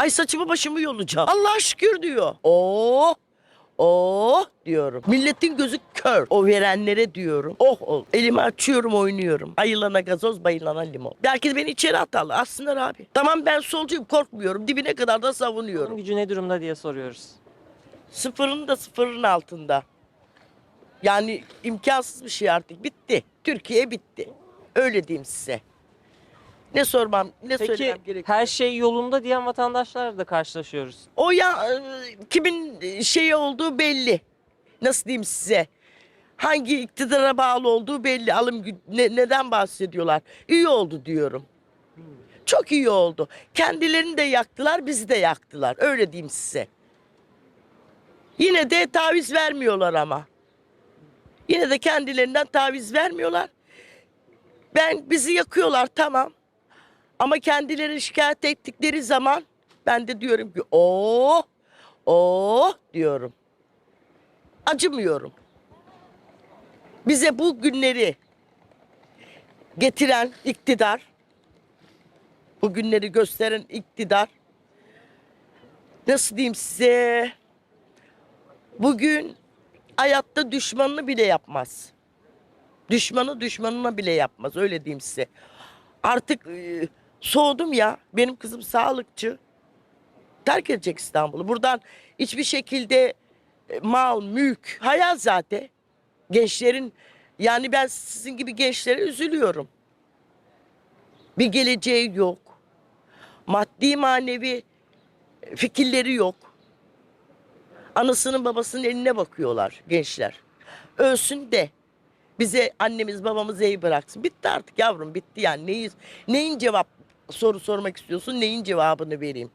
Ay saçımı başımı yolacağım. Allah şükür diyor. Oo. Oh diyorum. Milletin gözü kör. O verenlere diyorum. Oh ol. Elimi açıyorum oynuyorum. Ayılana gazoz bayılana limon. Belki de beni içeri atarlar. Aslında abi. Tamam ben solcuyum korkmuyorum. Dibine kadar da savunuyorum. Onun gücü ne durumda diye soruyoruz. Sıfırın da sıfırın altında. Yani imkansız bir şey artık. Bitti. Türkiye bitti. Öyle diyeyim size. Ne sormam, ne Peki söylemem gerekiyor. her şey yolunda diyen vatandaşlarla da karşılaşıyoruz. O ya e, kimin şeyi olduğu belli. Nasıl diyeyim size? Hangi iktidara bağlı olduğu belli. Alım gü- ne- neden bahsediyorlar? İyi oldu diyorum. Çok iyi oldu. Kendilerini de yaktılar, bizi de yaktılar. Öyle diyeyim size. Yine de taviz vermiyorlar ama. Yine de kendilerinden taviz vermiyorlar. Ben bizi yakıyorlar tamam. Ama kendileri şikayet ettikleri zaman ben de diyorum ki o o diyorum. Acımıyorum. Bize bu günleri getiren iktidar, bu günleri gösteren iktidar, nasıl diyeyim size, bugün hayatta düşmanını bile yapmaz. Düşmanı düşmanına bile yapmaz öyle diyeyim size. Artık e, soğudum ya. Benim kızım sağlıkçı. Terk edecek İstanbul'u. Buradan hiçbir şekilde e, mal, mülk, hayal zaten. Gençlerin yani ben sizin gibi gençlere üzülüyorum. Bir geleceği yok. Maddi manevi e, fikirleri yok. Anasının babasının eline bakıyorlar gençler. Ölsün de bize annemiz babamız iyi bıraksın. Bitti artık yavrum bitti yani. Neyi, neyin cevap soru sormak istiyorsun neyin cevabını vereyim.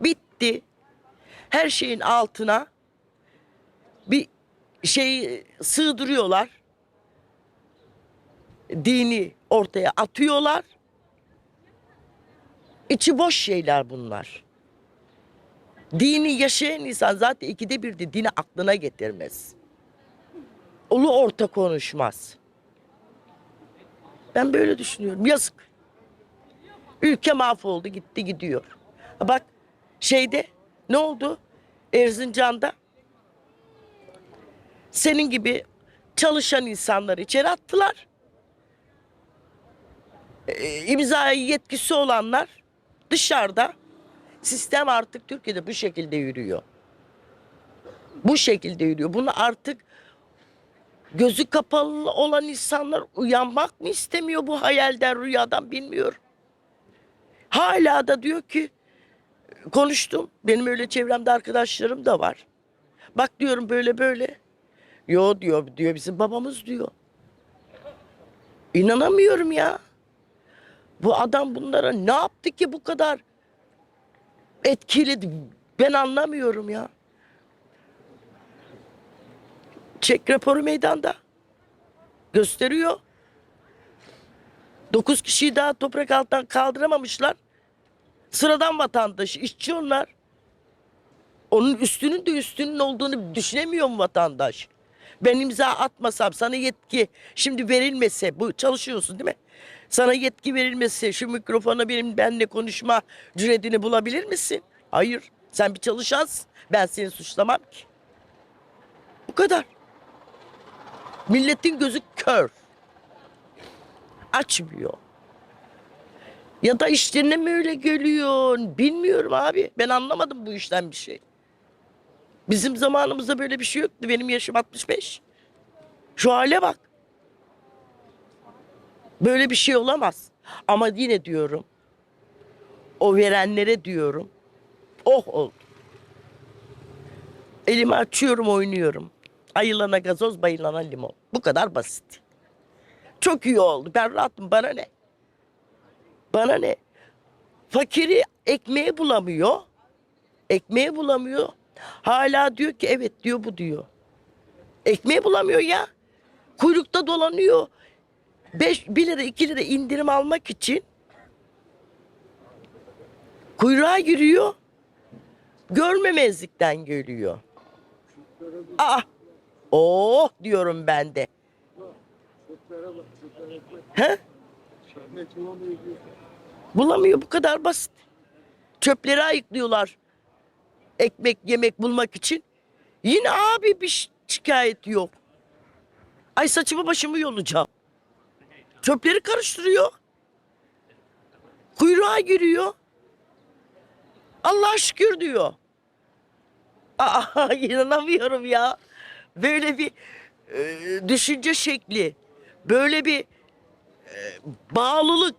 Bitti. Her şeyin altına bir şey sığdırıyorlar. Dini ortaya atıyorlar. İçi boş şeyler bunlar. Dini yaşayan insan zaten ikide bir de dini aklına getirmez ulu orta konuşmaz. Ben böyle düşünüyorum. Yazık. Ülke mahvoldu gitti gidiyor. Bak şeyde ne oldu? Erzincan'da senin gibi çalışan insanları içeri attılar. Ee, imzaya yetkisi olanlar dışarıda. Sistem artık Türkiye'de bu şekilde yürüyor. Bu şekilde yürüyor. Bunu artık gözü kapalı olan insanlar uyanmak mı istemiyor bu hayalden rüyadan bilmiyorum. Hala da diyor ki konuştum. Benim öyle çevremde arkadaşlarım da var. Bak diyorum böyle böyle. Yo diyor diyor bizim babamız diyor. İnanamıyorum ya. Bu adam bunlara ne yaptı ki bu kadar etkiledi? Ben anlamıyorum ya. Çek raporu meydanda. Gösteriyor. Dokuz kişiyi daha toprak altından kaldıramamışlar. Sıradan vatandaş, işçi onlar. Onun üstünün de üstünün olduğunu düşünemiyor mu vatandaş? Ben imza atmasam sana yetki şimdi verilmese bu çalışıyorsun değil mi? Sana yetki verilmese şu mikrofona benim benle konuşma cüretini bulabilir misin? Hayır. Sen bir çalışansın. Ben seni suçlamam ki. Bu kadar. Milletin gözü kör. Açmıyor. Ya da işlerine mi öyle geliyor? Bilmiyorum abi. Ben anlamadım bu işten bir şey. Bizim zamanımızda böyle bir şey yoktu. Benim yaşım 65. Şu hale bak. Böyle bir şey olamaz. Ama yine diyorum. O verenlere diyorum. Oh oldu. Elimi açıyorum oynuyorum. Ayılana gazoz bayılana limon. Bu kadar basit. Çok iyi oldu. Ben rahatım. Bana ne? Bana ne? Fakiri ekmeği bulamıyor. Ekmeği bulamıyor. Hala diyor ki evet diyor bu diyor. Ekmeği bulamıyor ya. Kuyrukta dolanıyor. 5 1 lira 2 lira indirim almak için kuyruğa giriyor. Görmemezlikten geliyor. Aa, oh diyorum ben de. He? Bulamıyor bu kadar basit. Çöpleri ayıklıyorlar. Ekmek yemek bulmak için. Yine abi bir şikayet yok. Ay saçımı başımı yolacağım. Çöpleri karıştırıyor. Kuyruğa giriyor. Allah şükür diyor. Aa, inanamıyorum ya. Böyle bir e, düşünce şekli. Böyle bir bağlılık.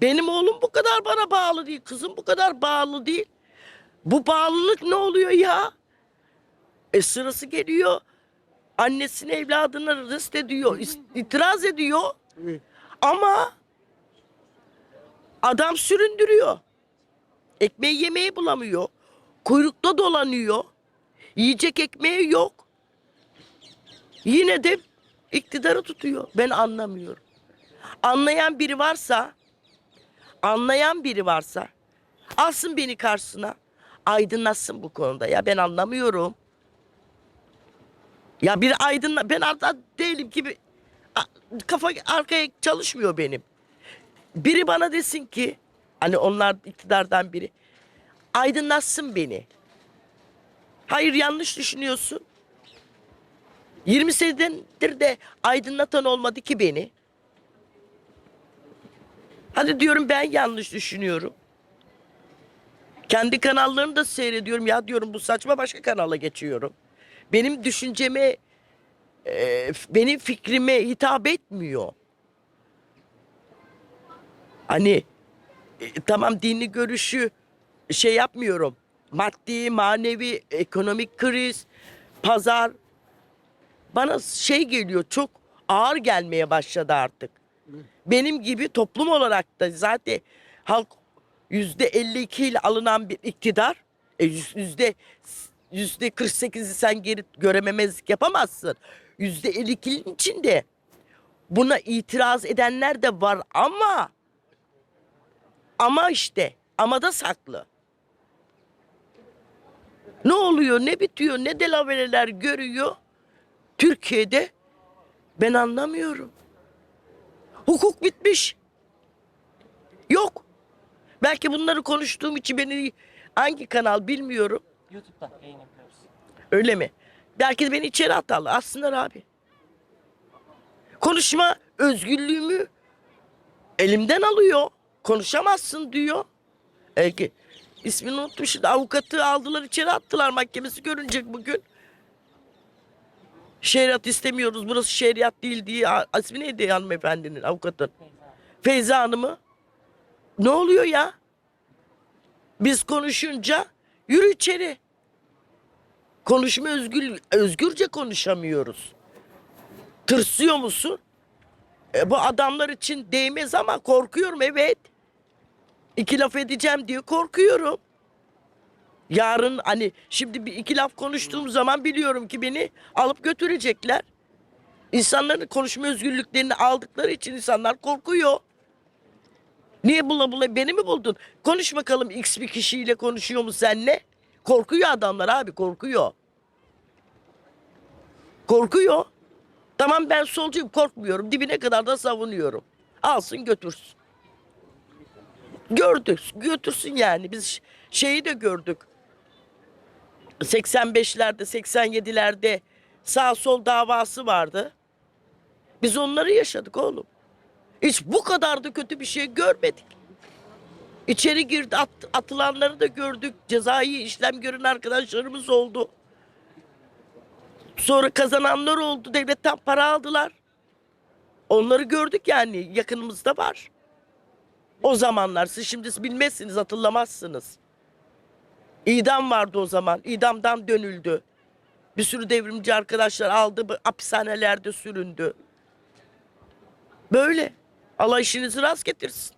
Benim oğlum bu kadar bana bağlı değil. Kızım bu kadar bağlı değil. Bu bağlılık ne oluyor ya? E sırası geliyor. Annesini evladına rıst ediyor. itiraz ediyor. Ama adam süründürüyor. Ekmeği yemeği bulamıyor. Kuyrukta dolanıyor. Yiyecek ekmeği yok. Yine de iktidarı tutuyor. Ben anlamıyorum. Anlayan biri varsa, anlayan biri varsa alsın beni karşısına. Aydınlatsın bu konuda ya ben anlamıyorum. Ya bir aydınla ben artık değilim ki kafa arkaya çalışmıyor benim. Biri bana desin ki hani onlar iktidardan biri aydınlatsın beni. Hayır yanlış düşünüyorsun. 20 senedir de aydınlatan olmadı ki beni. Hadi diyorum ben yanlış düşünüyorum. Kendi kanallarını da seyrediyorum. Ya diyorum bu saçma başka kanala geçiyorum. Benim düşünceme, e, benim fikrime hitap etmiyor. Hani e, tamam dini görüşü şey yapmıyorum. Maddi, manevi, ekonomik kriz, pazar bana şey geliyor çok ağır gelmeye başladı artık. Benim gibi toplum olarak da zaten halk yüzde 52 ile alınan bir iktidar e, yüz- yüzde yüzde 48'i sen geri görememezlik yapamazsın. Yüzde 52'nin içinde buna itiraz edenler de var ama ama işte ama da saklı. Ne oluyor, ne bitiyor, ne delavereler görüyor Türkiye'de ben anlamıyorum. Hukuk bitmiş. Yok. Belki bunları konuştuğum için beni hangi kanal bilmiyorum. YouTube'da yayın yapıyoruz. Öyle mi? Belki de beni içeri atarlar. Aslında abi. Konuşma özgürlüğümü elimden alıyor. Konuşamazsın diyor. E, ki- ismini unuttum şimdi. Avukatı aldılar içeri attılar mahkemesi görünecek bugün. Şeriat istemiyoruz. Burası şeriat değil diye. İsmi neydi hanımefendinin avukatın? Feyza Hanım'ı. Ne oluyor ya? Biz konuşunca yürü içeri. Konuşma özgür, özgürce konuşamıyoruz. Tırsıyor musun? E, bu adamlar için değmez ama korkuyorum evet. İki laf edeceğim diye korkuyorum. Yarın hani şimdi bir iki laf konuştuğum zaman biliyorum ki beni alıp götürecekler. İnsanların konuşma özgürlüklerini aldıkları için insanlar korkuyor. Niye bula bula beni mi buldun? Konuş bakalım X bir kişiyle konuşuyor mu senle? Korkuyor adamlar abi korkuyor. Korkuyor. Tamam ben solcuyum korkmuyorum. Dibine kadar da savunuyorum. Alsın götürsün. Gördük götürsün yani. Biz şeyi de gördük. 85'lerde 87'lerde sağ sol davası vardı. Biz onları yaşadık oğlum. Hiç bu kadar da kötü bir şey görmedik. İçeri girdi at- atılanları da gördük. Cezai işlem gören arkadaşlarımız oldu. Sonra kazananlar oldu. Devletten para aldılar. Onları gördük yani yakınımızda var. O zamanlar siz şimdi bilmezsiniz hatırlamazsınız. İdam vardı o zaman. İdamdan dönüldü. Bir sürü devrimci arkadaşlar aldı hapishanelerde süründü. Böyle. Allah işinizi rast getirsin.